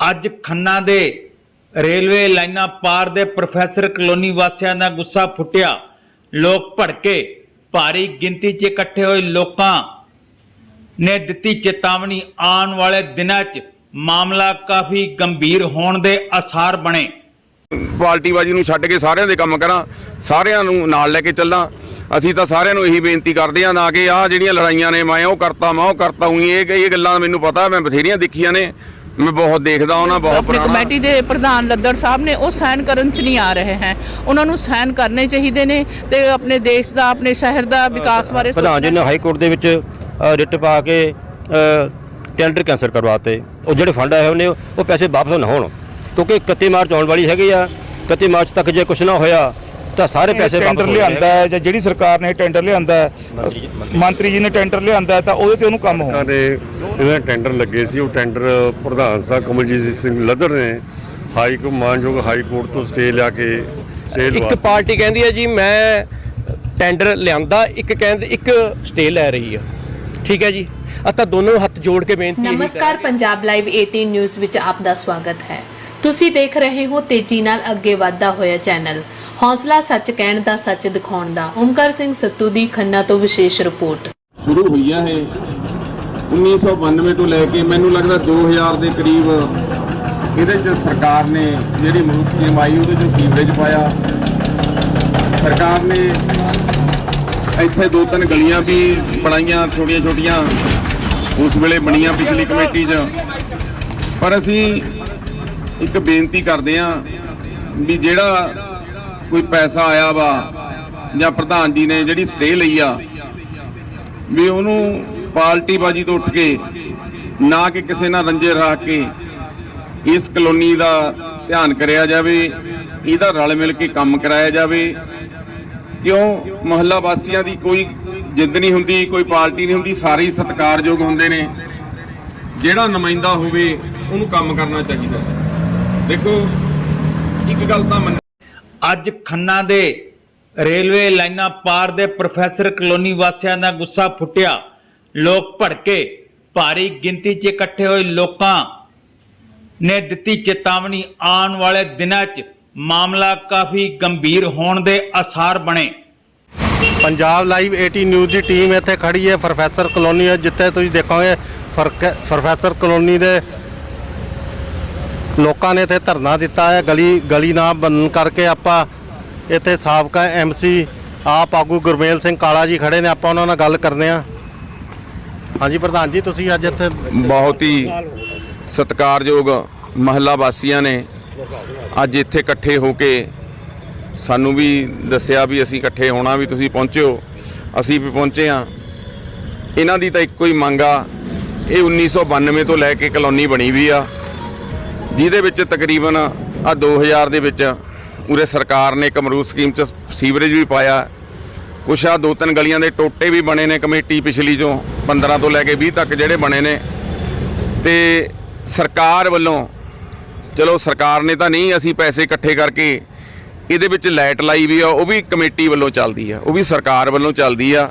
ਅੱਜ ਖੰਨਾ ਦੇ ਰੇਲਵੇ ਲਾਈਨਾਂ ਪਾਰ ਦੇ ਪ੍ਰੋਫੈਸਰ ਕਲੋਨੀ ਵਾਸੀਆਂ ਦਾ ਗੁੱਸਾ ਫੁੱਟਿਆ। ਲੋਕ ਭੜਕੇ, ਭਾਰੀ ਗਿਣਤੀ 'ਚ ਇਕੱਠੇ ਹੋਏ ਲੋਕਾਂ ਨੇ ਦਿੱਤੀ ਚੇਤਾਵਨੀ। ਆਉਣ ਵਾਲੇ ਦਿਨਾਂ 'ਚ ਮਾਮਲਾ ਕਾਫੀ ਗੰਭੀਰ ਹੋਣ ਦੇ ਅਸਾਰ ਬਣੇ। ਪਾਰਟੀਬਾਜੀ ਨੂੰ ਛੱਡ ਕੇ ਸਾਰਿਆਂ ਦੇ ਕੰਮ ਕਰਾਂ, ਸਾਰਿਆਂ ਨੂੰ ਨਾਲ ਲੈ ਕੇ ਚੱਲਾਂ। ਅਸੀਂ ਤਾਂ ਸਾਰਿਆਂ ਨੂੰ ਇਹੀ ਬੇਨਤੀ ਕਰਦੇ ਆ ਨਾ ਕਿ ਆਹ ਜਿਹੜੀਆਂ ਲੜਾਈਆਂ ਨੇ, ਮੈਂ ਉਹ ਕਰਤਾ, ਮੈਂ ਉਹ ਕਰਤਾ ਹੂੰ ਇਹ ਇਹ ਗੱਲਾਂ ਮੈਨੂੰ ਪਤਾ, ਮੈਂ ਬਥੇਰੀਆਂ ਦੇਖੀਆਂ ਨੇ। ਮੈਂ ਬਹੁਤ ਦੇਖਦਾ ਉਹਨਾਂ ਬਹੁਤ ਆਪਣੀ ਪੁਰਾਣਾ। ਕਮੇਟੀ ਦੇ ਪ੍ਰਧਾਨ ਲੱਦੜ ਸਾਹਿਬ ਨੇ ਉਹ ਸਾਈਨ ਕਰਨ ਚ ਨਹੀਂ ਆ ਰਹੇ ਹੈ। ਉਹਨਾਂ ਨੂੰ ਸਾਈਨ ਕਰਨੇ ਚਾਹੀਦੇ ਨੇ ਤੇ ਆਪਣੇ ਦੇਸ਼ ਦਾ ਆਪਣੇ ਸ਼ਹਿਰ ਦਾ ਵਿਕਾਸ ਬਾਰੇ ਪ੍ਰਧਾਨ ਜੀ ਨੇ ਹਾਈ ਕੋਰਟ ਦੇ ਵਿੱਚ ਅ, ਰਿਟ ਪਾ ਕੇ ਟੈਂਡਰ ਕੈਂਸਲ ਕਰਵਾਤੇ। ਉਹ ਜਿਹੜੇ ਫੰਡ ਆਏ ਹੋਏ ਨੇ ਉਹ ਪੈਸੇ ਵਾਪਸ ਨਾ ਹੋਣ। ਕਿਉਂਕਿ 31 ਮਾਰਚ ਆਉਣ ਵਾਲੀ ਹੈਗੀ ਆ। 31 ਮਾਰਚ ਤੱਕ ਜੇ ਕੁਝ ਨਾ ਹੋਇਆ ਤਾਂ ਸਾਰੇ ਪੈਸੇ ਵਾਪਸ ਟੈਂਡਰ ਹੋ ਲਿਆਂਦਾ ਹੈ ਜਾਂ ਜਿਹੜੀ ਸਰਕਾਰ ਨੇ ਟੈਂਡਰ ਲਿਆਂਦਾ ਹੈ, ਮੰਤਰੀ ਜੀ- ਨੇ ਟੈਂਡਰ ਲਿਆਂਦਾ ਹੈ ਤਾਂ ਉਹਦੇ ਤੇ ਉਹਨੂੰ ਕੰਮ ਲੋਕਾਂ ਹੋਣਾ ਦੇ ਇਹਨਾਂ ਦੇ ਟੈਂਡਰ ਲੱਗੇ ਸੀ ਉਹ ਟੈਂਡਰ ਪ੍ਰਧਾਨ ਸਾਹਿਬ ਕਮਲਜੀਤ ਸਿੰਘ ਲੱਦਰ ਨੇ ਹਾਈ ਕੋ ਮਾਨਯੋਗ ਹਾਈ ਕੋਰਟ ਤੋਂ ਸਟੇ ਲਿਆ ਕੇ ਸਟੇ ਇੱਕ ਲਵਾ ਪਾਰਟੀ ਕਹਿੰਦੀ ਹੈ ਜੀ ਮੈਂ ਟੈਂਡਰ ਲਿਆਂਦਾ ਇੱਕ ਕਹਿੰਦੇ ਇੱਕ ਸਟੇ ਲੈ ਰਹੀ ਆ। ਠੀਕ ਹੈ ਜੀ? ਆਪਾਂ ਦੋਨੋਂ ਹੱਥ ਜੋੜ ਕੇ ਬੇਨਤੀ ਇਹੀ ਨਮਸਕਾਰ ਪੰਜਾਬ ਲਾਈਵ 18 ਨਿਊਜ਼ ਵਿੱਚ ਆਪ ਦਾ ਸਵਾਗਤ ਹੈ। ਤੁਸੀਂ ਦੇਖ ਰਹੇ ਹੋ ਤੇਜ਼ੀ ਨਾਲ ਅੱਗੇ ਵਧਦਾ ਹੋਇਆ ਚੈਨਲ ਹੌਸਲਾ ਸੱਚ ਕਹਿਣ ਦਾ, ਸੱਚ ਦਿਖਾਉਣ ਦਾ। ਓਮਕਾਰ ਸਿੰਘ ਸੱਤੂ ਦੀ ਖੰਨਾ ਤੋਂ ਵਿਸ਼ੇਸ਼ ਰਿਪੋਰਟ। ਸ਼ੁਰੂ ਹੋਈ ਹੈ ਇਹ 1992 ਤੋਂ ਲੈ ਕੇ ਮੈਨੂੰ ਲੱਗਦਾ 2000 ਦੇ ਕਰੀਬ ਇਹਦੇ ਚ ਸਰਕਾਰ ਨੇ ਜਿਹੜੀ ਮੁਲਕ ਸਕੀਮ ਆਈ, ਉਹਦੇ ਚ ਸੀਵਰੇਜ ਪਾਇਆ। ਸਰਕਾਰ ਨੇ ਇੱਥੇ ਦੋ ਤਿੰਨ ਗਲੀਆਂ ਵੀ ਬਣਾਈਆਂ ਛੋਟੀਆਂ ਛੋਟੀਆਂ ਉਸ ਵੇਲੇ ਬਣੀਆਂ ਪਿਛਲੀ ਕਮੇਟੀ 'ਚ। ਪਰ ਅਸੀਂ ਇੱਕ ਬੇਨਤੀ ਕਰਦੇ ਹਾਂ ਵੀ ਜਿਹੜਾ ਕੋਈ ਪੈਸਾ ਆਇਆ ਵਾ ਜਾਂ ਪ੍ਰਧਾਨ ਜੀ ਨੇ ਜਿਹੜੀ ਸਟੇ ਲਈ ਆ, ਵੀ ਉਹਨੂੰ ਪਾਰਟੀਬਾਜੀ ਤੋਂ ਉੱਠ ਕੇ ਨਾ ਕਿ ਕਿਸੇ ਨਾਲ ਰੰਜੇ ਰੱਖ ਕੇ ਇਸ ਕਲੋਨੀ ਦਾ ਧਿਆਨ ਕਰਿਆ ਜਾਵੇ, ਇਹਦਾ ਰਲ ਮਿਲ ਕੇ ਕੰਮ ਕਰਾਇਆ ਜਾਵੇ। ਕਿਉਂ? ਮੁਹੱਲਾ ਵਾਸੀਆਂ ਦੀ ਕੋਈ ਜਿੱਦ ਨਹੀਂ ਹੁੰਦੀ, ਕੋਈ ਪਾਰਟੀ ਨਹੀਂ ਹੁੰਦੀ, ਸਾਰੇ ਹੀ ਸਤਿਕਾਰਯੋਗ ਹੁੰਦੇ ਨੇ। ਜਿਹੜਾ ਨੁਮਾਇੰਦਾ ਹੋਵੇ, ਉਹਨੂੰ ਕੰਮ ਕਰਨਾ ਚਾਹੀਦਾ। ਦੇਖੋ, ਇੱਕ ਗੱਲ ਤਾਂ ਮੰਨ ਅੱਜ ਖੰਨਾ ਦੇ ਰੇਲਵੇ ਲਾਈਨਾਂ ਪਾਰ ਦੇ ਪ੍ਰੋਫੈਸਰ ਕਲੋਨੀ ਵਾਸੀਆਂ ਦਾ ਗੁੱਸਾ ਫੁੱਟਿਆ। ਲੋਕ ਭੜਕੇ, ਭਾਰੀ ਗਿਣਤੀ 'ਚ ਇਕੱਠੇ ਹੋਏ ਲੋਕਾਂ ਨੇ ਦਿੱਤੀ ਚੇਤਾਵਨੀ। ਆਉਣ ਵਾਲੇ ਦਿਨਾਂ 'ਚ ਮਾਮਲਾ ਕਾਫੀ ਗੰਭੀਰ ਹੋਣ ਦੇ ਆਸਾਰ ਬਣੇ। ਪੰਜਾਬ ਲਾਈਵ 18 ਨਿਊਜ਼ ਦੀ ਟੀਮ ਇੱਥੇ ਖੜੀ ਹੈ। ਪ੍ਰੋਫੈਸਰ ਕਲੋਨੀ ਜਿੱਥੇ ਤੁਸੀਂ ਦੇਖੋਗੇ ਪ੍ਰੋਫੈਸਰ ਕਲੋਨੀ ਦੇ ਲੋਕਾਂ ਨੇ ਇੱਥੇ ਧਰਨਾ ਦਿੱਤਾ ਹੈ, ਗਲੀ ਗਲੀ ਨਾ ਬਣਨ ਕਰਕੇ ਆਪਾਂ ਇੱਥੇ ਸਾਬਕਾ ਐਮਸੀ ਆਪ ਆਗੂ ਗੁਰਮੇਲ ਸਿੰਘ ਕਾਲਾ ਜੀ ਖੜੇ ਨੇ, ਆਪਾਂ ਉਹਨਾਂ ਨਾਲ ਗੱਲ ਕਰਦੇ ਹਾਂ ਹਾਂਜੀ ਪ੍ਰਧਾਨ ਜੀ, ਤੁਸੀਂ ਅੱਜ ਇੱਥੇ ਬਹੁਤ ਹੀ ਸਤਿਕਾਰਯੋਗ ਮਹੱਲਾ ਵਾਸੀਆਂ ਨੇ ਅੱਜ ਇੱਥੇ ਇਕੱਠੇ ਹੋ ਕੇ ਸਾਨੂੰ ਵੀ ਦੱਸਿਆ ਵੀ ਅਸੀਂ ਇਕੱਠੇ ਹੋਣਾ, ਵੀ ਤੁਸੀਂ ਪਹੁੰਚਿਓ ਅਸੀਂ ਵੀ ਪਹੁੰਚੇ ਆ ਇਹਨਾਂ ਦੀ ਤਾਂ ਇੱਕੋ ਹੀ ਮੰਗ ਆ, ਇਹ 1992 ਤੋਂ ਲੈ ਕੇ ਕਲੋਨੀ ਬਣੀ ਵੀ ਆ। ਜਿਹਦੇ ਵਿੱਚ ਤਕਰੀਬਨ ਆ 2000 ਦੇ ਵਿੱਚ ਉਰੇ ਸਰਕਾਰ ਨੇ ਇੱਕ ਅਮਰੂਦ ਸਕੀਮ ਚ ਸੀਵਰੇਜ ਵੀ ਪਾਇਆ। ਕੁਛ ਆ ਦੋ ਤਿੰਨ ਗਲੀਆਂ ਦੇ ਟੋਟੇ ਵੀ ਬਣੇ ਨੇ ਕਮੇਟੀ ਪਿਛਲੀ ਚੋਂ 15 ਤੋਂ ਲੈ ਕੇ 20 ਤੱਕ ਜਿਹੜੇ ਬਣੇ ਨੇ। ਤੇ ਸਰਕਾਰ ਵੱਲੋਂ, ਚਲੋ ਸਰਕਾਰ ਨੇ ਤਾਂ ਨਹੀਂ ਅਸੀਂ ਪੈਸੇ ਇਕੱਠੇ ਕਰਕੇ ਇਹਦੇ ਵਿੱਚ ਲਾਈਟ ਲਾਈ ਵੀ ਆ, ਉਹ ਵੀ ਕਮੇਟੀ ਵੱਲੋਂ ਚੱਲਦੀ ਆ, ਉਹ ਵੀ ਸਰਕਾਰ ਵੱਲੋਂ ਚੱਲਦੀ ਆ।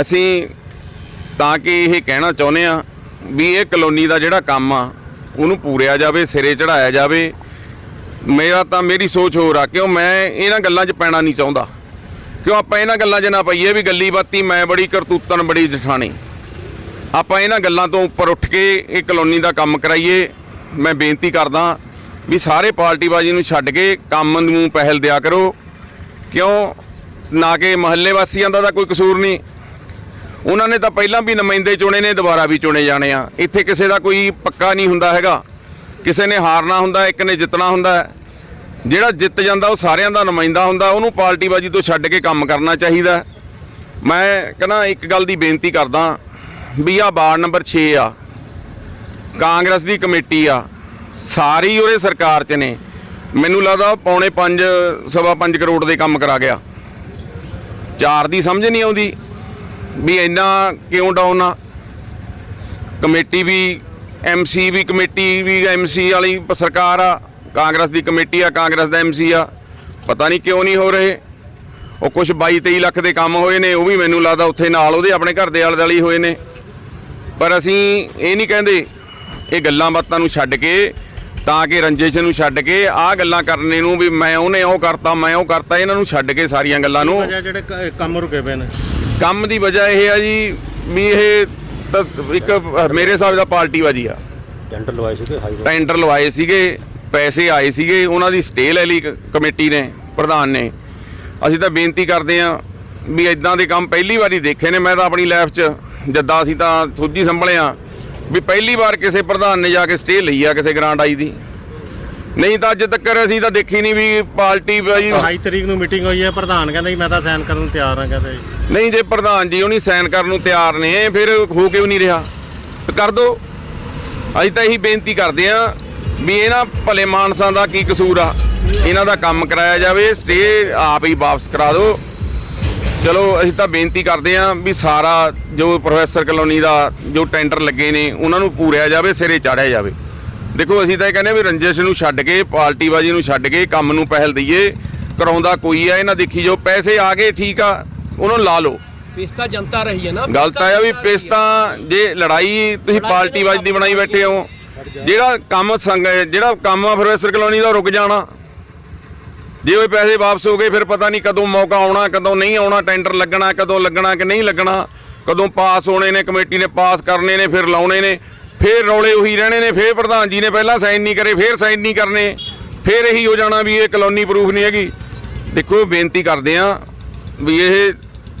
ਅਸੀਂ ਤਾਂ ਕਿ ਇਹ ਕਹਿਣਾ ਚਾਹੁੰਦੇ ਆ ਵੀ ਇਹ ਕਲੋਨੀ ਦਾ ਜਿਹੜਾ ਕੰਮ ਆ ਉਹਨੂੰ ਪੂਰਿਆ ਜਾਵੇ, ਸਿਰੇ ਚੜਾਇਆ ਜਾਵੇ। ਮੇਰਾ ਤਾਂ ਮੇਰੀ ਸੋਚ ਹੋਰ ਆ, ਕਿਉਂ ਮੈਂ ਇਹਨਾਂ ਗੱਲਾਂ 'ਚ ਪੈਣਾ ਨਹੀਂ ਚਾਹੁੰਦਾ? ਕਿਉਂ ਆਪਾਂ ਇਹਨਾਂ ਗੱਲਾਂ 'ਚ ਨਾ ਪਈਏ ਵੀ ਗੱਲੀ ਬਾਤੀ ਮੈਂ ਬੜੀ ਕਰਤੂਤਨ ਬੜੀ ਜਠਾਣੀ। ਆਪਾਂ ਇਹਨਾਂ ਗੱਲਾਂ ਤੋਂ ਉੱਪਰ ਉੱਠ ਕੇ ਇਹ ਕਲੋਨੀ ਦਾ ਕੰਮ ਕਰਾਈਏ। ਮੈਂ ਬੇਨਤੀ ਕਰਦਾ ਵੀ ਸਾਰੇ ਪਾਰਟੀਬਾਜ਼ੀ ਨੂੰ ਛੱਡ ਕੇ ਕੰਮ ਨੂੰ ਪਹਿਲ ਦਿਆ ਕਰੋ। ਕਿਉਂ? ਨਾ ਕਿ ਮਹੱਲੇ ਵਾਸੀਆਂ ਦਾ ਤਾਂ ਕੋਈ ਕਸੂਰ ਨਹੀਂ। ਉਹਨਾਂ ਨੇ ਤਾਂ ਪਹਿਲਾਂ ਵੀ ਨੁਮਾਇੰਦੇ ਚੁਣੇ ਨੇ, ਦੁਬਾਰਾ ਵੀ ਚੁਣੇ ਜਾਣੇ ਆ। ਇੱਥੇ ਕਿਸੇ ਦਾ ਕੋਈ ਪੱਕਾ ਨਹੀਂ ਹੁੰਦਾ ਹੈਗਾ। ਕਿਸੇ ਨੇ ਹਾਰਨਾ ਹੁੰਦਾ, ਇੱਕ ਨੇ ਜਿੱਤਣਾ ਹੁੰਦਾ ਜਿਹੜਾ ਜਿੱਤ ਜਾਂਦਾ, ਉਹ ਸਾਰਿਆਂ ਦਾ ਨੁਮਾਇੰਦਾ ਹੁੰਦਾ। ਉਹਨੂੰ ਪਾਰਟੀਬਾਜ਼ੀ ਤੋਂ ਛੱਡ ਕੇ ਕੰਮ ਕਰਨਾ ਚਾਹੀਦਾ ਮੈਂ ਕਹਿੰਦਾ, ਇੱਕ ਗੱਲ ਦੀ ਬੇਨਤੀ ਕਰਦਾ ਵੀ ਆ ਵਾਰਡ ਨੰਬਰ 6 ਆ। ਕਾਂਗਰਸ ਦੀ ਕਮੇਟੀ ਆ। ਸਾਰੀ ਉਹਦੇ ਸਰਕਾਰ 'ਚ ਨੇ। ਮੈਨੂੰ ਲੱਗਦਾ ਉਹ ਪੌਣੇ 5 ਸਵਾ 5 ਕਰੋੜ ਦੇ ਕੰਮ ਕਰਾ ਗਿਆ। ਚਾਰ ਦੀ ਸਮਝ ਨਹੀਂ ਆਉਂਦੀ। ਵੀ ਇੰਨਾ ਕਿਉਂ ਡਾਊਨ ਆ? ਕਮੇਟੀ ਵੀ ਐਮਸੀ ਵੀ ਕਮੇਟੀ ਵੀ ਐਮਸੀ ਵਾਲੀ ਸਰਕਾਰ ਆ। ਕਾਂਗਰਸ ਦੀ ਕਮੇਟੀ ਆ, ਕਾਂਗਰਸ ਦਾ ਐਮਸੀ ਆ। ਪਤਾ ਨਹੀਂ ਕਿਉਂ ਨਹੀਂ ਹੋ ਰਹੇ। ਉਹ ਕੁਝ 22 23 ਲੱਖ ਦੇ ਕੰਮ ਹੋਏ ਨੇ, ਉਹ ਵੀ ਮੈਨੂੰ ਲੱਗਦਾ ਉੱਥੇ ਨਾਲ ਉਹਦੇ ਆਪਣੇ ਘਰ ਦੇ ਆਲੇ ਦੁਆਲੇ ਹੋਏ ਨੇ। ਪਰ ਅਸੀਂ ਇਹ ਨਹੀਂ ਕਹਿੰਦੇ, ਇਹ ਗੱਲਾਂ ਬਾਤਾਂ ਨੂੰ ਛੱਡ ਕੇ, ਤਾਂ ਕਿ ਰੰਜਿਸ਼ ਨੂੰ ਛੱਡ ਕੇ ਆਹ ਗੱਲਾਂ ਕਰਨੇ ਨੂੰ ਵੀ ਮੈਂ ਉਹਨੇ ਉਹ ਕਰਤਾ, ਮੈਂ ਉਹ ਕਰਤਾ, ਇਹਨਾਂ ਨੂੰ ਛੱਡ ਕੇ ਸਾਰੀਆਂ ਗੱਲਾਂ ਨੂੰ। ਜਿਹੜੇ ਕੰਮ ਰੁਕੇ ਪਏ ਨੇ। ਕੰਮ ਦੀ ਵਜ੍ਹਾ ਇਹ ਆ ਜੀ ਵੀ ਇਹ ਤਾਂ ਇੱਕ ਮੇਰੇ ਹਿਸਾਬ ਦਾ ਪਾਰਟੀਬਾਜੀ ਆ। ਟੈਂਡਰ ਲਵਾਏ ਸੀਗੇ ਹਾਈ ਟੈਂਡਰ ਲਵਾਏ ਸੀਗੇ ਪੈਸੇ ਆਏ ਸੀਗੇ ਉਹਨਾਂ ਦੀ ਸਟੇ ਲੈ ਲਈ ਕਮੇਟੀ ਨੇ ਪ੍ਰਧਾਨ ਨੇ। ਅਸੀਂ ਤਾਂ ਬੇਨਤੀ ਕਰਦੇ ਆਂ ਵੀ ਇਦਾਂ ਦੇ ਕੰਮ ਪਹਿਲੀ ਵਾਰੀ ਦੇਖੇ ਨੇ ਮੈਂ ਤਾਂ ਆਪਣੀ ਲਾਈਫ 'ਚ ਜੱਦਾਂ ਅਸੀਂ ਤਾਂ ਸੋਝੀ ਸੰਭਲਿਆ ਵੀ ਪਹਿਲੀ ਵਾਰ ਕਿਸੇ ਪ੍ਰਧਾਨ ਨੇ ਜਾ ਕੇ ਸਟੇ ਲਈ ਆ ਕਿਸੇ ਗ੍ਰਾਂਟ ਆਈ ਦੀ। ਨਹੀਂ ਤਾਂ ਅੱਜ ਤੱਕ ਅਸੀਂ ਤਾਂ ਦੇਖੀ ਨਹੀਂ ਵੀ ਪਾਰਟੀ ਬਾਜੀ 28 ਤਰੀਕ ਨੂੰ ਮੀਟਿੰਗ ਹੋਈ ਹੈ ਪ੍ਰਧਾਨ ਕਹਿੰਦਾ ਜੀ ਮੈਂ ਤਾਂ ਸਾਈਨ ਕਰਨ ਨੂੰ ਤਿਆਰ ਹਾਂ ਕਹਿੰਦੇ ਨਹੀਂ ਜੇ ਪ੍ਰਧਾਨ ਜੀ ਉਹਨੀ ਸਾਈਨ ਕਰਨ ਨੂੰ ਤਿਆਰ ਨੇ ਫਿਰ ਹੋ ਕਿਉਂ ਨਹੀਂ ਰਿਹਾ? ਤੇ ਕਰ ਦੋ। ਅਸੀਂ ਤਾਂ ਇਹੀ ਬੇਨਤੀ ਕਰਦੇ ਆਂ ਵੀ ਇਹਨਾਂ ਭਲੇ ਮਾਨਸਾਂ ਦਾ ਕੀ ਕਸੂਰ ਆ। ਇਹਨਾਂ ਦਾ ਕੰਮ ਕਰਾਇਆ ਜਾਵੇ ਸਟੇ ਆਪ ਹੀ ਵਾਪਸ ਕਰਾ ਦਿਓ ਚਲੋ ਅਸੀਂ ਤਾਂ ਬੇਨਤੀ ਕਰਦੇ ਆਂ ਵੀ ਸਾਰਾ ਜੋ ਪ੍ਰੋਫੈਸਰ ਕਲੋਨੀ ਦਾ ਜੋ ਟੈਂਡਰ ਲੱਗੇ ਨੇ ਉਹਨਾਂ ਨੂੰ ਪੂਰਿਆ ਜਾਵੇ ਸਿਰੇ ਚਾੜਿਆ ਜਾਵੇ। ਦੇਖੋ ਅਸੀਂ ਤਾਂ ਇਹ ਕਹਿੰਦੇ ਵੀ ਰੰਜਿਸ਼ ਨੂੰ ਛੱਡ ਕੇ ਪਾਰਟੀਬਾਜੀ ਨੂੰ ਛੱਡ ਕੇ ਕੰਮ ਨੂੰ ਪਹਿਲ ਦਈਏ ਕਰਾਉਂਦਾ ਕੋਈ ਆ ਇਹਨਾਂ ਦੇਖੀ ਜੋ ਪੈਸੇ ਆ ਗਏ ਠੀਕ ਆ ਉਹਨਾਂ ਨੂੰ ਲਾ ਲਓ। ਪਿਸਤਾ ਜਨਤਾ ਰਹੀ ਹੈ ਨਾ ਗੱਲ ਤਾਂ ਇਹ ਆ ਵੀ ਪਿਸਤਾਂ ਜੇ ਲੜਾਈ ਤੁਸੀਂ ਪਾਰਟੀਬਾਜੀ ਦੀ ਬਣਾਈ ਬੈਠੇ ਹੋ ਜਿਹੜਾ ਕੰਮ ਸੰਗ ਜਿਹੜਾ ਕੰਮ ਆ ਪ੍ਰੋਫੈਸਰ ਕਲੋਨੀ ਦਾ ਰੁਕ ਜਾਣਾ। ਜੇ ਉਹ ਪੈਸੇ ਵਾਪਸ ਹੋ ਗਏ ਫਿਰ ਪਤਾ ਨਹੀਂ ਕਦੋਂ ਮੌਕਾ ਆਉਣਾ ਕਦੋਂ ਨਹੀਂ ਆਉਣਾ ਟੈਂਡਰ ਲੱਗਣਾ ਕਦੋਂ ਲੱਗਣਾ ਕਿ ਨਹੀਂ ਲੱਗਣਾ ਕਦੋਂ ਪਾਸ ਹੋਣੇ ਨੇ ਕਮੇਟੀ ਨੇ ਪਾਸ ਕਰਨੇ ਨੇ ਫਿਰ ਲਾਉਣੇ ਨੇ। ਫਿਰ ਰੌਲੇ ਉਹੀ ਰਹਿਣੇ ਨੇ, ਫਿਰ ਪ੍ਰਧਾਨ ਜੀ ਨੇ ਪਹਿਲਾਂ ਸਾਈਨ ਨਹੀਂ ਕਰੇ, ਫਿਰ ਸਾਈਨ ਨਹੀਂ ਕਰਨੇ, ਫਿਰ ਇਹੀ ਹੋ ਜਾਣਾ ਵੀ ਇਹ ਕਲੋਨੀ ਪ੍ਰੂਫ ਨਹੀਂ ਹੈਗੀ। ਦੇਖੋ, ਬੇਨਤੀ ਕਰਦੇ ਆ ਵੀ ਇਹ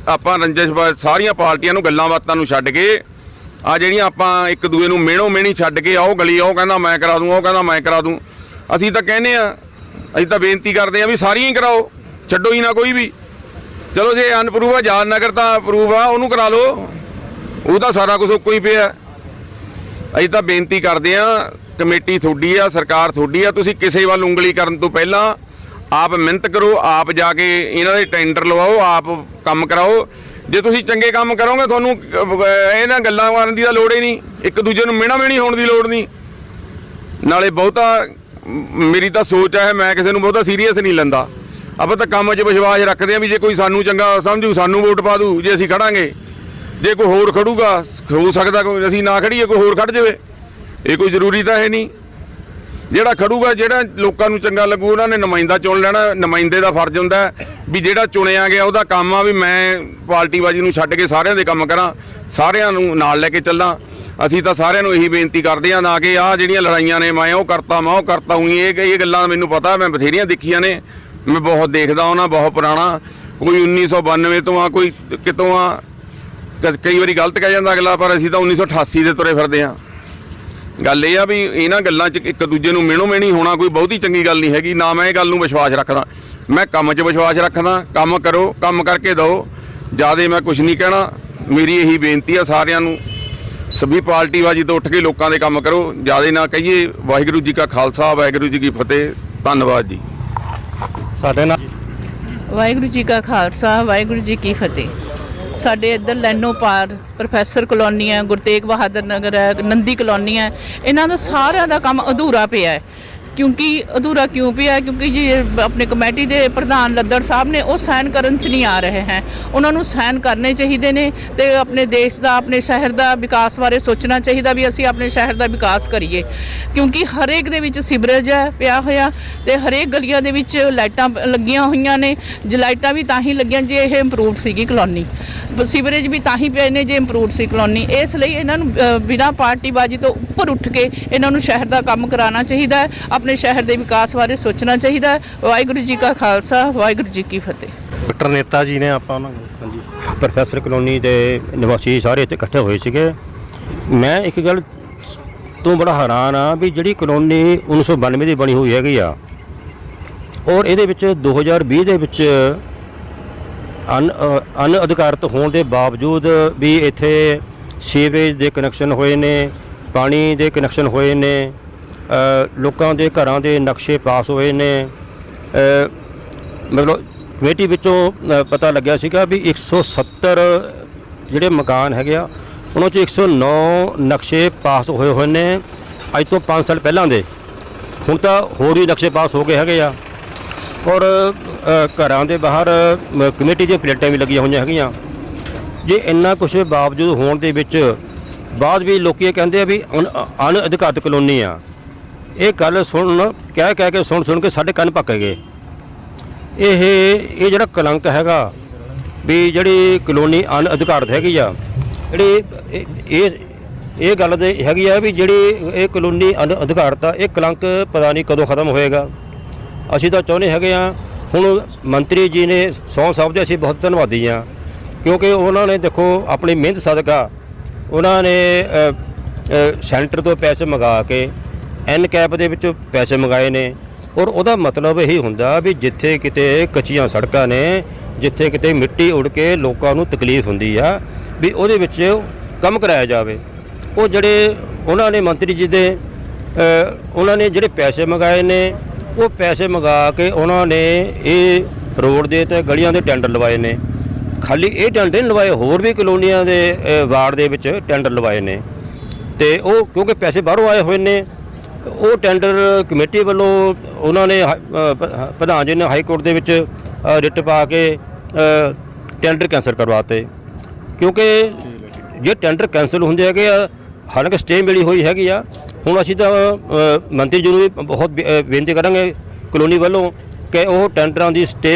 ਆਪਾਂ ਰੰਜਿਸ਼ ਸਾਰੀਆਂ ਪਾਰਟੀਆਂ ਨੂੰ ਗੱਲਾਂ ਬਾਤਾਂ ਨੂੰ ਛੱਡ ਕੇ ਆ ਜਿਹੜੀਆਂ ਆਪਾਂ ਇੱਕ ਦੂਏ ਨੂੰ ਮਿਹਣੋ ਮਿਹਣੀ ਛੱਡ ਕੇ ਆਓ ਗਲੀ ਆਓ ਕਹਿੰਦਾ ਮੈਂ ਕਰਾ ਦੂੰ ਉਹ ਕਹਿੰਦਾ ਮੈਂ ਕਰਾ ਦੂੰ, ਅਸੀਂ ਤਾਂ ਕਹਿੰਦੇ ਆ ਅਸੀਂ ਤਾਂ ਬੇਨਤੀ ਕਰਦੇ ਆ ਵੀ ਸਾਰੀਆਂ ਹੀ ਕਰਾਓ, ਛੱਡੋ ਹੀ ਨਾ ਕੋਈ ਵੀ। ਚਲੋ ਜੇ ਅਨਪਰੂਵ ਆ ਜਾਨ ਨਗਰ ਤਾਂ ਅਪਰੂਵ ਆ, ਉਹਨੂੰ ਕਰਾ ਲਓ। ਉਹ ਤਾਂ ਸਾਰਾ ਕੁਝ ਇੱਕੋ ਹੀ ਪਿਆ। ਅਸੀਂ ਤਾਂ ਬੇਨਤੀ ਕਰਦੇ ਆ ਕਮੇਟੀ ਤੁਹਾਡੀ ਆ, ਸਰਕਾਰ ਤੁਹਾਡੀ ਆ, ਤੁਸੀਂ ਕਿਸੇ ਵੱਲ ਉਂਗਲੀ ਕਰਨ ਤੋਂ ਪਹਿਲਾਂ ਆਪ ਮਿਹਨਤ ਕਰੋ, ਆਪ ਜਾ ਕੇ ਇਹਨਾਂ ਦੇ ਟੈਂਡਰ ਲਵਾਓ, ਆਪ ਕੰਮ ਕਰਾਓ। ਜੇ ਤੁਸੀਂ ਚੰਗੇ ਕੰਮ ਕਰੋਗੇ, ਤੁਹਾਨੂੰ ਇਹਨਾਂ ਗੱਲਾਂ ਕਰਨ ਦੀ ਤਾਂ ਲੋੜ ਹੀ ਨਹੀਂ, ਇੱਕ ਦੂਜੇ ਨੂੰ ਮਿਹਣਾ ਮਿਹਣੀ ਹੋਣ ਦੀ ਲੋੜ ਨਹੀਂ। ਨਾਲੇ ਬਹੁਤਾ ਮੇਰੀ ਤਾਂ ਸੋਚ ਹੈ, ਮੈਂ ਕਿਸੇ ਨੂੰ ਬਹੁਤਾ ਸੀਰੀਅਸ ਨਹੀਂ ਲੈਂਦਾ। ਆਪਾਂ ਤਾਂ ਕੰਮ 'ਚ ਵਿਸ਼ਵਾਸ ਰੱਖਦੇ ਆ ਵੀ ਜੇ ਕੋਈ ਸਾਨੂੰ ਚੰਗਾ ਸਮਝੂ, ਸਾਨੂੰ ਵੋਟ ਪਾ ਦੂ, ਜੇ ਅਸੀਂ ਖੜਾਂਗੇ ਜੇ ਕੋਈ ਹੋਰ ਖੜੂਗਾ, ਹੋ ਸਕਦਾ ਕੋਈ ਅਸੀਂ ਨਾ ਖੜੀਏ, ਕੋਈ ਹੋਰ ਖੜ ਜਾਵੇ। ਇਹ ਕੋਈ ਜ਼ਰੂਰੀ ਤਾਂ ਹੈ ਨਹੀਂ। ਜਿਹੜਾ ਖੜੂਗਾ, ਜਿਹੜਾ ਲੋਕਾਂ ਨੂੰ ਚੰਗਾ ਲੱਗੂ, ਉਹਨਾਂ ਨੇ ਨੁਮਾਇੰਦਾ ਚੁਣ ਲੈਣਾ, ਨੁਮਾਇੰਦੇ ਦਾ ਫਰਜ਼ ਹੁੰਦਾ ਵੀ ਜਿਹੜਾ ਚੁਣਿਆ ਗਿਆ, ਉਹਦਾ ਕੰਮ ਆ ਵੀ ਮੈਂ ਪਾਰਟੀਬਾਜੀ ਨੂੰ ਛੱਡ ਕੇ ਸਾਰਿਆਂ ਦੇ ਕੰਮ ਕਰਾਂ, ਸਾਰਿਆਂ ਨੂੰ ਨਾਲ ਲੈ ਕੇ ਚੱਲਾਂ। ਅਸੀਂ ਤਾਂ ਸਾਰਿਆਂ ਨੂੰ ਇਹੀ ਬੇਨਤੀ ਕਰਦੇ ਹਾਂ ਨਾ ਕਿ ਆਹ ਜਿਹੜੀਆਂ ਲੜਾਈਆਂ ਨੇ, ਮੈਂ ਉਹ ਕਰਤਾ, ਮੈਂ ਉਹ ਕਰਤਾ ਹੂੰ ਇਹ ਇਹ ਗੱਲਾਂ ਮੈਨੂੰ ਪਤਾ, ਮੈਂ ਬਥੇਰੀਆਂ ਦੇਖੀਆਂ ਨੇ। ਮੈਂ ਬਹੁਤ ਦੇਖਦਾ ਉਹਨਾਂ, ਬਹੁਤ ਪੁਰਾਣਾ, ਕੋਈ 1992 ਤੋਂ ਆ, ਕੋਈ ਕਿਤੋਂ ਆ ਕ- ਕਈ ਵਾਰੀ ਗਲਤ ਕਹਿ ਜਾਂਦਾ ਅਗਲਾ ਪਰ ਅਸੀਂ ਤਾਂ 1988 ਦੇ ਤੁਰੇ ਫਿਰਦੇ ਹਾਂ। ਗੱਲ ਇਹ ਆ ਵੀ ਇਹਨਾਂ ਗੱਲਾਂ 'ਚ ਇੱਕ ਦੂਜੇ ਨੂੰ ਮਿਹਣੋ ਮਿਹਣੀ ਹੋਣਾ ਕੋਈ ਬਹੁਤੀ ਚੰਗੀ ਗੱਲ ਨਹੀਂ ਹੈਗੀ ਨਾ ਮੈਂ ਇਹ ਗੱਲ ਨੂੰ ਵਿਸ਼ਵਾਸ ਰੱਖਦਾ। ਮੈਂ ਕੰਮ 'ਚ ਵਿਸ਼ਵਾਸ ਰੱਖਦਾ ਕੰਮ ਕਰੋ ਕੰਮ ਕਰਕੇ ਦਿਓ ਜਿਆਦੇ ਮੈਂ ਕੁਝ ਨਹੀਂ ਕਹਿਣਾ। ਮੇਰੀ ਇਹੀ ਬੇਨਤੀ ਆ ਸਾਰਿਆਂ ਨੂੰ ਸਭੀ ਪਾਰਟੀਬਾਜੀ ਤੋਂ ਉੱਠ ਕੇ ਲੋਕਾਂ ਦੇ ਕੰਮ ਕਰੋ। ਜਿਆਦੇ ਨਾ ਕਹੀਏ ਵਾਹਿਗੁਰੂ ਜੀ ਕਾ ਖਾਲਸਾ ਵਾਹਿਗੁਰੂ ਜੀ ਕੀ ਫਤਿਹ। ਧੰਨਵਾਦ ਜੀ। ਸਾਡੇ ਨਾਲ ਵਾਹਿਗੁਰੂ ਜੀ ਕਾ ਖਾਲਸਾ ਵਾਹਿਗੁਰੂ ਜੀ ਕੀ ਫਤਿਹ। ਸਾਡੇ ਇੱਧਰ ਲੈਨੋ ਪਾਰ, ਪ੍ਰੋਫੈਸਰ ਕਲੋਨੀ ਹੈ, ਗੁਰਤੇਗ ਬਹਾਦਰ ਨਗਰ ਹੈ, ਨੰਦੀ ਕਲੋਨੀ ਹੈ, ਇਹਨਾਂ ਦਾ ਸਾਰਿਆਂ ਦਾ ਕੰਮ ਅਧੂਰਾ ਪਿਆ ਹੈ। ਕਿਉਂਕਿ ਅਧੂਰਾ ਕਿਉਂ ਪਿਆ? ਕਿਉਂਕਿ ਜੇ ਆਪਣੇ ਕਮੇਟੀ ਦੇ ਪ੍ਰਧਾਨ ਲੱਦੜ ਸਾਹਿਬ ਨੇ ਉਹ ਸਾਈਨ ਕਰਨ ਚ ਨਹੀਂ ਆ ਰਹੇ ਹੈ। ਉਹਨਾਂ ਨੂੰ ਸਾਈਨ ਕਰਨੇ ਚਾਹੀਦੇ ਨੇ ਤੇ ਆਪਣੇ ਦੇਸ਼ ਦਾ, ਆਪਣੇ ਸ਼ਹਿਰ ਦਾ ਵਿਕਾਸ ਬਾਰੇ ਸੋਚਣਾ ਚਾਹੀਦਾ ਵੀ ਅਸੀਂ ਆਪਣੇ ਸ਼ਹਿਰ ਦਾ ਵਿਕਾਸ ਕਰੀਏ। ਕਿਉਂਕਿ ਹਰੇਕ ਦੇ ਵਿੱਚ ਸਿਵਰੇਜ ਹੈ, ਪਿਆ ਹੋਇਆ ਤੇ ਹਰੇਕ ਗਲੀਆਂ ਦੇ ਵਿੱਚ ਲਾਈਟਾਂ ਪ- ਲੱਗੀਆਂ ਹੋਈਆਂ ਨੇ। ਜੇ ਲਾਈਟਾਂ ਵੀ ਤਾਂ ਹੀ ਲੱਗੀਆਂ ਜੇ ਇਹ ਇੰਪਰੂਵਡ ਸੀਗੀ ਕਲੋਨੀ। ਬ- ਸੀਵਰੇਜ ਵੀ ਤਾਂ ਹੀ ਪਏ ਨੇ ਜੇ ਇੰਪਰੂਵਡ ਸੀ ਕਲੋਨੀ। ਇਸ ਲਈ ਇਹਨਾਂ ਨੂੰ ਬਿਨਾਂ ਪਾਰਟੀਬਾਜ਼ੀ ਤੋਂ ਉੱਪਰ ਉੱਠ ਕੇ ਇਹਨਾਂ ਨੂੰ ਸ਼ਹਿਰ ਦਾ ਕੰਮ ਕਰਾਉਣਾ ਚਾਹੀਦਾ ਹੈ। ਆਪਣੇ ਸ਼ਹਿਰ ਦੇ ਵਿਕਾਸ ਬਾਰੇ ਸੋਚਣਾ ਚਾਹੀਦਾ ਹੈ। ਵਾਹਿਗੁਰੂ ਜੀ ਕਾ ਖਾਲਸਾ ਵਾਹਿਗੁਰੂ ਜੀ ਕੀ ਫਤਿਹ। ਡਾਕਟਰ ਨੇਤਾ ਜੀ ਨੇ ਆਪਾਂ ਉਹਨਾਂ ਨੂੰ ਹਾਂਜੀ ਪ੍ਰੋਫੈਸਰ ਕਲੋਨੀ ਦੇ ਨਿਵਾਸੀ ਸਾਰੇ ਇੱਥੇ ਇਕੱਠੇ ਹੋਏ ਸੀਗੇ। ਮੈਂ ਇੱਕ ਗੱਲ ਤੋਂ ਬੜਾ ਹੈਰਾਨ ਆ ਵੀ ਜਿਹੜੀ ਕਲੋਨੀ 1992 ਦੀ ਬਣੀ ਹੋਈ ਹੈਗੀ ਆ ਔਰ ਇਹਦੇ ਵਿੱਚ 2020 ਦੇ ਵਿੱਚ ਅਨ ਅ, ਅਨਅਧਿਕਾਰਤ ਹੋਣ ਦੇ ਬਾਵਜੂਦ ਵੀ ਇੱਥੇ ਸੀਵਰੇਜ ਦੇ ਕਨੈਕਸ਼ਨ ਹੋਏ ਨੇ ਪਾਣੀ ਦੇ ਕਨੈਕਸ਼ਨ ਹੋਏ ਨੇ ਲੋਕਾਂ ਦੇ ਘਰਾਂ ਦੇ ਨਕਸ਼ੇ ਪਾਸ ਹੋਏ ਨੇ। ਮਤਲਬ ਕਮੇਟੀ ਵਿੱਚੋਂ ਪਤਾ ਲੱਗਿਆ ਸੀਗਾ ਵੀ 170 ਜਿਹੜੇ ਮਕਾਨ ਹੈਗੇ ਆ, ਉਹਨਾਂ 'ਚ 109 ਨਕਸ਼ੇ ਪਾਸ ਹੋਏ ਹੋਏ ਨੇ, ਅੱਜ ਤੋਂ 5 ਸਾਲ ਪਹਿਲਾਂ ਦੇ। ਹੁਣ ਤਾਂ ਹੋਰ ਵੀ ਨਕਸ਼ੇ ਪਾਸ ਹੋ ਗਏ ਹੈਗੇ ਆ। ਔਰ ਘਰਾਂ ਦੇ ਬਾਹਰ ਕਮੇਟੀ ਦੀਆਂ ਪਲੇਟਾਂ ਵੀ ਲੱਗੀਆਂ ਹੋਈਆਂ ਹੈਗੀਆਂ। ਜੇ ਇੰਨਾ ਕੁਝ ਬਾਵਜੂਦ ਹੋਣ ਦੇ ਵਿੱਚ, ਬਾਅਦ ਵੀ ਲੋਕੀ ਇਹ ਕਹਿੰਦੇ ਆ ਵੀ ਅਣ- ਅਧਿਕਾਰਤ ਕਲੋਨੀ ਆ। ਇਹ ਗੱਲ ਸੁਣ, ਕਹਿ ਕਹਿ ਕੇ ਸੁਣ ਸੁਣ ਕੇ ਸਾਡੇ ਕੰਨ ਪੱਕ ਗਏ। ਇਹ ਇਹ ਜਿਹੜਾ ਕਲੰਕ ਹੈਗਾ, ਵੀ ਜਿਹੜੀ ਕਲੋਨੀ ਅਨ ਅਧਿਕਾਰਤ ਹੈਗੀ ਆ, ਜਿਹੜੀ ਇਹ- ਇਹ ਗੱਲ ਦੇ ਹੈਗੀ ਆ ਵੀ ਜਿਹੜੀ ਇਹ ਕਲੋਨੀ ਅਨ ਅਧਿਕਾਰਤ ਆ, ਇਹ ਕਲੰਕ ਪਤਾ ਨਹੀਂ ਕਦੋਂ ਖਤਮ ਹੋਏਗਾ। ਅਸੀਂ ਤਾਂ ਚਾਹੁੰਦੇ ਹੈਗੇ ਆ, ਹੁਣ ਮੰਤਰੀ ਜੀ ਨੇ ਸੌ ਸਾਹਿਬ ਦੇ ਅਸੀਂ ਬਹੁਤ ਧੰਨਵਾਦੀ ਆ, ਕਿਉਂਕਿ ਉਹਨਾਂ ਨੇ ਦੇਖੋ ਆਪਣੀ ਮਿਹਨਤ ਸਦਕਾ, ਉਹਨਾਂ ਨੇ ਸੈਂਟਰ ਤੋਂ ਪੈਸੇ ਮੰਗਾ ਕੇ ਐਨ ਕੈਪ ਦੇ ਵਿੱਚ ਪੈਸੇ ਮੰਗਾਏ ਨੇ। ਔਰ ਉਹਦਾ ਮਤਲਬ ਇਹੀ ਹੁੰਦਾ ਵੀ ਜਿੱਥੇ ਕਿਤੇ ਕੱਚੀਆਂ ਸੜਕਾਂ ਨੇ, ਜਿੱਥੇ ਕਿਤੇ ਮਿੱਟੀ ਉੜ ਕੇ ਲੋਕਾਂ ਨੂੰ ਤਕਲੀਫ ਹੁੰਦੀ ਆ, ਵੀ ਉਹਦੇ ਵਿੱਚ ਕੰਮ ਕਰਾਇਆ ਜਾਵੇ। ਉਹ ਜਿਹੜੇ ਉਹਨਾਂ ਨੇ ਮੰਤਰੀ ਜੀ ਦੇ ਉਹਨਾਂ ਨੇ ਜਿਹੜੇ ਪੈਸੇ ਮੰਗਾਏ ਨੇ, ਉਹ ਪੈਸੇ ਮੰਗਾ ਕੇ ਉਹਨਾਂ ਨੇ ਇਹ ਰੋਡ ਦੇ ਤੇ ਗਲੀਆਂ ਦੇ ਟੈਂਡਰ ਲਵਾਏ ਨੇ। ਖਾਲੀ ਇਹ ਟੈਂਡਰ ਨਹੀਂ ਲਵਾਏ, ਹੋਰ ਵੀ ਕਲੋਨੀਆਂ ਦੇ ਵਾਰਡ ਦੇ ਵਿੱਚ ਟੈਂਡਰ ਲਵਾਏ ਨੇ। ਤੇ ਉਹ ਕਿਉਂਕਿ ਪੈਸੇ ਬਾਹਰੋਂ ਆਏ ਹੋਏ ਨੇ ਉਹ ਟੈਂਡਰ ਕਮੇਟੀ ਵੱਲੋਂ ਉਹਨਾਂ ਨੇ ਹਾ- ਪ੍ਰਧਾਨ ਜੀ ਨੇ ਹਾਈ ਕੋਰਟ ਦੇ ਵਿੱਚ ਰਿਟ ਪਾ ਕੇ ਟੈਂਡਰ ਕੈਂਸਲ ਕਰਵਾਤੇ ਕਿਉਂਕਿ ਜੇ ਟੈਂਡਰ ਕੈਂਸਲ ਹੁੰਦੇ ਹੈਗੇ ਆ ਹਾਲਾਂਕਿ ਸਟੇ ਮਿਲੀ ਹੋਈ ਹੈਗੀ ਆ ਹੁਣ ਅਸੀਂ ਤਾਂ ਮੰਤਰੀ ਜੀ ਨੂੰ ਵੀ ਬਹੁਤ ਬੇ- ਬੇਨਤੀ ਕਰਾਂਗੇ ਕਲੋਨੀ ਵੱਲੋਂ ਕਿ ਉਹ ਟੈਂਡਰਾਂ ਦੀ ਸਟੇ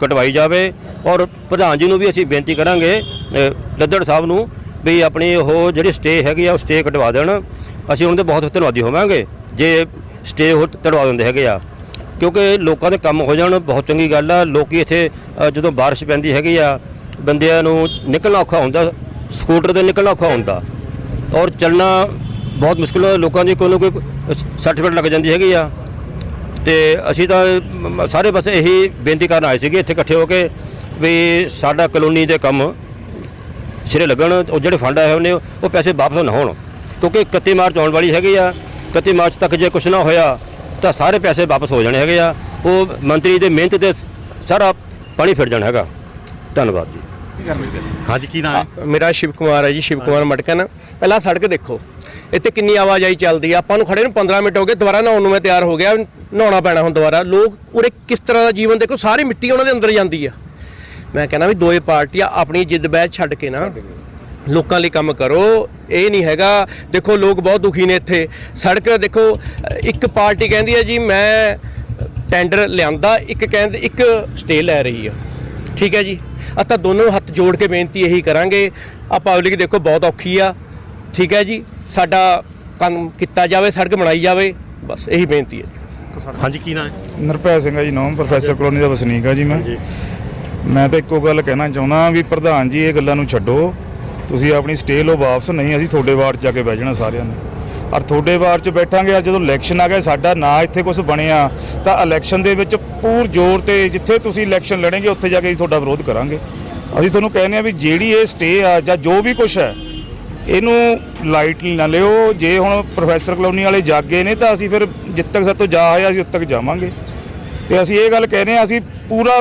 ਕਟਵਾਈ ਜਾਵੇ ਔਰ ਪ੍ਰਧਾਨ ਜੀ ਨੂੰ ਵੀ ਅਸੀਂ ਬੇਨਤੀ ਕਰਾਂਗੇ ਅ, ਲੱਦੜ ਸਾਹਿਬ ਨੂੰ ਵੀ ਆਪਣੀ ਉਹ ਜਿਹੜੀ ਸਟੇ ਹੈਗੀ ਆ, ਉਹ ਸਟੇ ਕਟਵਾ ਦੇਣ। ਅਸੀਂ ਉਹਨਾਂ ਦੇ ਬਹੁਤ ਧੰਨਵਾਦੀ ਹੋਵਾਂਗੇ, ਜੇ ਸਟੇ ਉਹ ਤੜਵਾ ਦਿੰਦੇ ਹੈਗੇ ਆ। ਕਿਉਂਕਿ ਲੋਕਾਂ ਦੇ ਕੰਮ ਹੋ ਜਾਣ, ਬਹੁਤ ਚੰਗੀ ਗੱਲ ਆ। ਲੋਕੀ ਇੱਥੇ ਜਦੋਂ ਬਾਰਿਸ਼ ਪੈਂਦੀ ਹੈਗੀ ਆ, ਬੰਦਿਆਂ ਨੂੰ ਨਿਕਲਣਾ ਔਖਾ ਹੁੰਦਾ, ਸਕੂਟਰ ਤੇ ਨਿਕਲਣਾ ਔਖਾ ਹੁੰਦਾ। ਔਰ ਚੱਲਣਾ ਬਹੁਤ ਮੁਸ਼ਕਿਲ ਹੈ ਲੋਕਾਂ ਦੀ ਕੋਈ ਨਾ ਕੋਈ ਸਰਟੀਫਿਕੇਟ ਲੱਗ ਜਾਂਦੀ ਹੈਗੀ ਆ। ਤੇ ਅਸੀਂ ਤਾਂ ਸਾਰੇ ਬਸ ਇਹੀ ਬੇਨਤੀ ਕਰਨ ਆਏ ਸੀਗੇ ਇੱਥੇ ਇਕੱਠੇ ਹੋ ਕੇ ਵੀ ਸਾਡਾ ਕਲੋਨੀ ਦੇ ਕੰਮ ਸਿਰੇ ਲੱਗਣ ਉਹ ਜਿਹੜੇ ਫੰਡ ਆਏ ਹੋਏ ਨੇ ਉਹ ਪੈਸੇ ਵਾਪਸ ਨਾ ਹੋਣ। ਕਿਉਂਕਿ 31 ਮਾਰਚ ਆਉਣ ਵਾਲੀ ਹੈਗੀ ਆ 31 ਮਾਰਚ ਤੱਕ ਜੇ ਕੁਝ ਨਾ ਹੋਇਆ ਤਾਂ ਸਾਰੇ ਪੈਸੇ ਵਾਪਸ ਹੋ ਜਾਣੇ ਹੈਗੇ ਆ। ਉਹ ਮੰਤਰੀ ਦੇ ਮਿਹਨਤ ਤੇ ਸਾਰਾ ਪਾਣੀ ਫਿਰ ਜਾਣਾ ਹੈਗਾ। ਧੰਨਵਾਦ ਜੀ। ਹਾਂਜੀ ਕੀ ਨਾਮ ਹੈ? ਮੇਰਾ ਸ਼ਿਵ ਕੁਮਾਰ ਹੈ ਜੀ ਸ਼ਿਵ ਕੁਮਾਰ ਮਟਕਨ। ਪਹਿਲਾਂ ਸੜਕ ਦੇਖੋ। ਇੱਥੇ ਕਿੰਨੀ ਆਵਾਜਾਈ ਚੱਲਦੀ ਆ। ਆਪਾਂ ਨੂੰ ਖੜੇ ਨੂੰ 15 ਮਿੰਟ ਹੋ ਗਏ ਦੁਬਾਰਾ ਨਹਾਉਣ ਨੂੰ ਮੈਂ ਤਿਆਰ ਹੋ ਗਿਆ। ਨਹਾਉਣਾ ਪੈਣਾ ਹੁਣ ਦੁਬਾਰਾ। ਲੋਕ ਉਰੇ ਕਿਸ ਤਰ੍ਹਾਂ ਦਾ ਜੀਵਨ ਦੇਖੋ ਸਾਰੀ ਮਿੱਟੀ ਉਹਨਾਂ ਦੇ ਅੰਦਰ ਜਾਂਦੀ ਆ। ਮੈਂ ਕਹਿੰਦਾ ਵੀ ਦੋਏ ਪਾਰਟੀਆਂ ਆਪਣੀ ਜਿੱਦ ਬਹਿ ਛੱਡ ਕੇ ਨਾ ਲੋਕਾਂ ਲਈ ਕੰਮ ਕਰੋ। ਇਹ ਨਹੀਂ ਹੈਗਾ ਦੇਖੋ ਲੋਕ ਬਹੁਤ ਦੁਖੀ ਨੇ ਇੱਥੇ। ਸੜਕ ਦੇਖੋ ਇੱਕ ਪਾਰਟੀ ਕਹਿੰਦੀ ਹੈ ਜੀ ਮੈਂ ਟੈਂਡਰ ਲਿਆਂਦਾ ਇੱਕ ਕਹਿੰਦੇ ਇੱਕ ਸਟੇ ਲੈ ਰਹੀ ਆ। ਠੀਕ ਹੈ ਜੀ? ਆਪਾਂ ਦੋਨੋਂ ਹੱਥ ਜੋੜ ਕੇ ਬੇਨਤੀ ਇਹੀ ਕਰਾਂਗੇ। ਆ ਪਬਲਿਕ ਦੇਖੋ ਬਹੁਤ ਔਖੀ ਆ। ਠੀਕ ਹੈ ਜੀ? ਸਾਡਾ ਕੰਮ ਕੀਤਾ ਜਾਵੇ ਸੜਕ ਬਣਾਈ ਜਾਵੇ ਬਸ ਇਹੀ ਬੇਨਤੀ ਹੈ। ਜੀ ਹਾਂਜੀ ਕੀ ਨਾਮ ਹੈ? ਨਿਰਭੈ ਸਿੰਘ ਆ ਜੀ ਨਾਮ ਪ੍ਰੋਫੈਸਰ ਕਲੋਨੀ ਦਾ ਵਸਨੀਕ ਆ ਜੀ ਮੈਂ। ਮੈਂ ਤਾਂ ਇੱਕੋ ਗੱਲ ਕਹਿਣਾ ਚਾਹੁੰਦਾ ਵੀ ਪ੍ਰਧਾਨ ਜੀ, ਇਹ ਗੱਲਾਂ ਨੂੰ ਛੱਡੋ। ਤੁਸੀਂ ਆਪਣੀ ਸਟੇ ਲਓ ਵਾਪਸ, ਨਹੀਂ ਅਸੀਂ ਤੁਹਾਡੇ ਵਾਰਡ 'ਚ ਜਾ ਕੇ ਬਹਿ ਜਾਣਾ ਸਾਰਿਆਂ ਨੇ। ਔਰ ਤੁਹਾਡੇ ਵਾਰਡ 'ਚ ਬੈਠਾਂਗੇ, ਅੱਜ ਜਦੋਂ ਇਲੈਕਸ਼ਨ ਆ ਗਿਆ, ਸਾਡਾ ਨਾਂ ਇੱਥੇ ਕੁਝ ਬਣਿਆ, ਤਾਂ ਇਲੈਕਸ਼ਨ ਦੇ ਵਿੱਚ ਪੂਰ ਜ਼ੋਰ ਤੇ ਜਿੱਥੇ ਤੁਸੀਂ ਇਲੈਕਸ਼ਨ ਲੜेंगे ਉੱਥੇ ਜਾ ਕੇ ਅਸੀਂ ਤੁਹਾਡਾ ਵਿਰੋਧ ਕਰਾਂਗੇ। ਅਸੀਂ ਤੁਹਾਨੂੰ ਕਹਿੰਦੇ ਆ ਵੀ ਜਿਹੜੀ ਇਹ ਸਟੇ ਆ, ਜਾਂ ਜੋ ਵੀ ਕੁਝ ਹੈ, ਇਹਨੂੰ ਲਾਈਟਲੀ ਨਾ ਲਿਓ। ਜੇ ਹੁਣ ਪ੍ਰੋਫੈਸਰ ਕਲੋਨੀ ਵਾਲੇ ਜਾਗੇ ਨੇ, ਤਾਂ ਅਸੀਂ ਫਿਰ ਜਿੱਦ ਤੱਕ ਸਾਤੋਂ ਜਾ ਆਇਆ ਅਸੀਂ ਉੱਦ ਤੱਕ ਜਾਵਾਂਗੇ। ਤੇ ਅਸੀਂ ਇਹ ਗੱਲ ਕਹਿੰਦੇ ਆ ਅਸੀਂ ਪੂਰਾ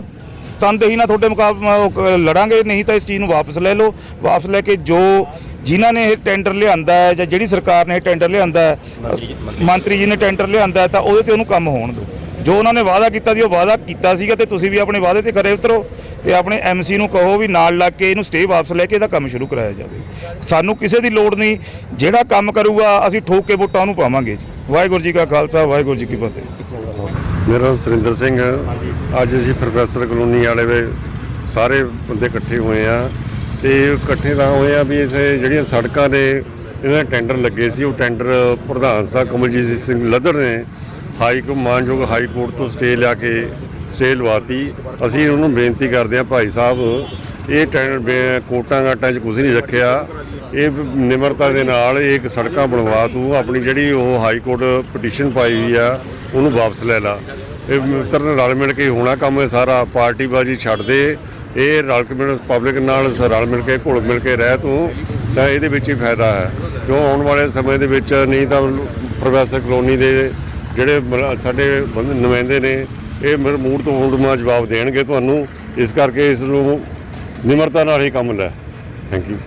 ਤਨਦੇਹੀ ਨਾਲ ਤੁਹਾਡੇ ਮੁਕਾਬਲੇ ਲੜਾਂਗੇ ਨਹੀਂ ਤਾਂ ਇਸ ਚੀਜ਼ ਨੂੰ ਵਾਪਸ ਲੈ ਲਓ। ਵਾਪਸ ਲੈ ਕੇ ਜੋ ਜਿਨ੍ਹਾਂ ਨੇ ਇਹ ਟੈਂਡਰ ਲਿਆਂਦਾ ਹੈ ਜਾਂ ਜਿਹੜੀ ਸਰਕਾਰ ਨੇ ਇਹ ਟੈਂਡਰ ਲਿਆਂਦਾ ਹੈ ਮੰਤਰੀ ਜੀ ਨੇ ਟੈਂਡਰ ਲਿਆਂਦਾ ਤਾਂ ਉਹਦੇ ਤੇ ਉਹਨੂੰ ਕੰਮ ਹੋਣ ਦਿਓ। ਜੋ ਉਹਨਾਂ ਨੇ ਵਾਅਦਾ ਕੀਤਾ ਸੀ ਉਹ ਵਾਅਦਾ ਕੀਤਾ ਸੀਗਾ ਤੇ ਤੁਸੀਂ ਵੀ ਆਪਣੇ ਵਾਅਦੇ ਤੇ ਖਰੇ ਉਤਰੋ ਤੇ ਆਪਣੇ ਐਮਸੀ ਨੂੰ ਕਹੋ ਵੀ ਨਾਲ ਲੱਗ ਕੇ ਇਹਨੂੰ ਸਟੇ ਵਾਪਸ ਲੈ ਕੇ ਇਹਦਾ ਕੰਮ ਸ਼ੁਰੂ ਕਰਾਇਆ ਜਾਵੇ। ਸਾਨੂੰ ਕਿਸੇ ਦੀ ਲੋੜ ਨਹੀਂ। ਜਿਹੜਾ ਕੰਮ ਕਰੂਗਾ ਅਸੀਂ ਠੋਕ ਕੇ ਵੋਟਾਂ ਨੂੰ ਪਾਵਾਂਗੇ ਜੀ। ਵਾਹਿਗੁਰੂ ਜੀ ਕਾ ਖਾਲਸਾ ਵਾਹਿਗੁਰੂ ਜੀ ਕੀ ਫਤਿਹ। ਮੇਰਾ ਨਾਮ ਸੁਰਿੰਦਰ ਸਿੰਘ। ਅੱਜ ਅਸੀਂ ਪ੍ਰੋਫੈਸਰ ਕਲੋਨੀ ਵਾਲੇ ਵੇ ਸਾਰੇ ਬੰਦੇ ਇਕੱਠੇ ਹੋਏ ਆ ਤੇ ਇਕੱਠੇ ਤਾਂ ਹੋਏ ਆ ਵੀ ਇੱਥੇ ਜਿਹੜੀਆਂ ਸੜਕਾਂ ਨੇ ਇਹਨਾਂ ਦੇ ਟੈਂਡਰ ਲੱਗੇ ਸੀ ਉਹ ਟੈਂਡਰ ਪ੍ਰਧਾਨ ਸਾਹਿਬ ਕਮਲਜੀਤ ਸਿੰਘ ਲੱਧਰ ਨੇ ਹਾਈ ਕੋ ਮਾਨਯੋਗ ਹਾਈ ਕੋਰਟ ਤੋਂ ਸਟੇ ਲਿਆ ਕੇ ਸਟੇ ਲਵਾਤੀ ਅਸੀਂ ਉਹਨੂੰ ਬੇਨਤੀ ਕਰਦੇ ਆ ਭਾਈ ਸਾਹਿਬ ਇਹ ਟੈਂਡਰ ਕੋਟਾਂ ਗਾਟਾਂ 'ਚ ਕੁਝ ਨਹੀਂ ਰੱਖਿਆ। ਇਹ ਨਿਮਰਤਾ ਦੇ ਨਾਲ ਇਹ ਇੱਕ ਸੜਕਾਂ ਬਣਵਾ ਤੂੰ, ਆਪਣੀ ਜਿਹੜੀ ਉਹ ਹਾਈ ਕੋਰਟ ਪਟੀਸ਼ਨ ਪਾਈ ਹੋਈ ਆ, ਉਹਨੂੰ ਵਾਪਸ ਲੈ ਲਾ। ਇਹ ਮਿੱਤਰ ਰਲ ਮਿਲ ਕੇ ਹੋਣਾ ਕੰਮ ਇਹ ਸਾਰਾ ਪਾਰਟੀਬਾਜ਼ੀ ਛੱਡ ਦੇ। ਇਹ ਰਲ ਕੇ ਮਿਲ, ਪਬਲਿਕ ਨਾਲ ਰਲ ਮਿਲ ਕੇ, ਘੁਲ ਮਿਲ ਕੇ ਰਹਿ ਤੂੰ, ਤਾਂ ਇਹਦੇ ਵਿੱਚ ਹੀ ਫਾਇਦਾ ਹੈ। ਕਿਉਂ ਆਉਣ ਵਾਲੇ ਸਮੇਂ ਦੇ ਵਿੱਚ ਨਹੀਂ ਤਾਂ ਪ੍ਰੋਫੈਸਰ ਕਲੋਨੀ ਦੇ ਜਿਹੜੇ ਸਾਡੇ ਨੁਮਾਇੰਦੇ ਨੇ, ਇਹ ਮੇਰੇ ਮੂਡ ਤੋਂ ਮੁੜਮਾ ਜਵਾਬ ਦੇਣਗੇ ਤੁਹਾਨੂੰ। ਇਸ ਕਰਕੇ ਇਸ ਨੂੰ ਨਿਮਰਤਾ ਨਾਲ ਹੀ ਕੰਮ ਲੈ। Thank you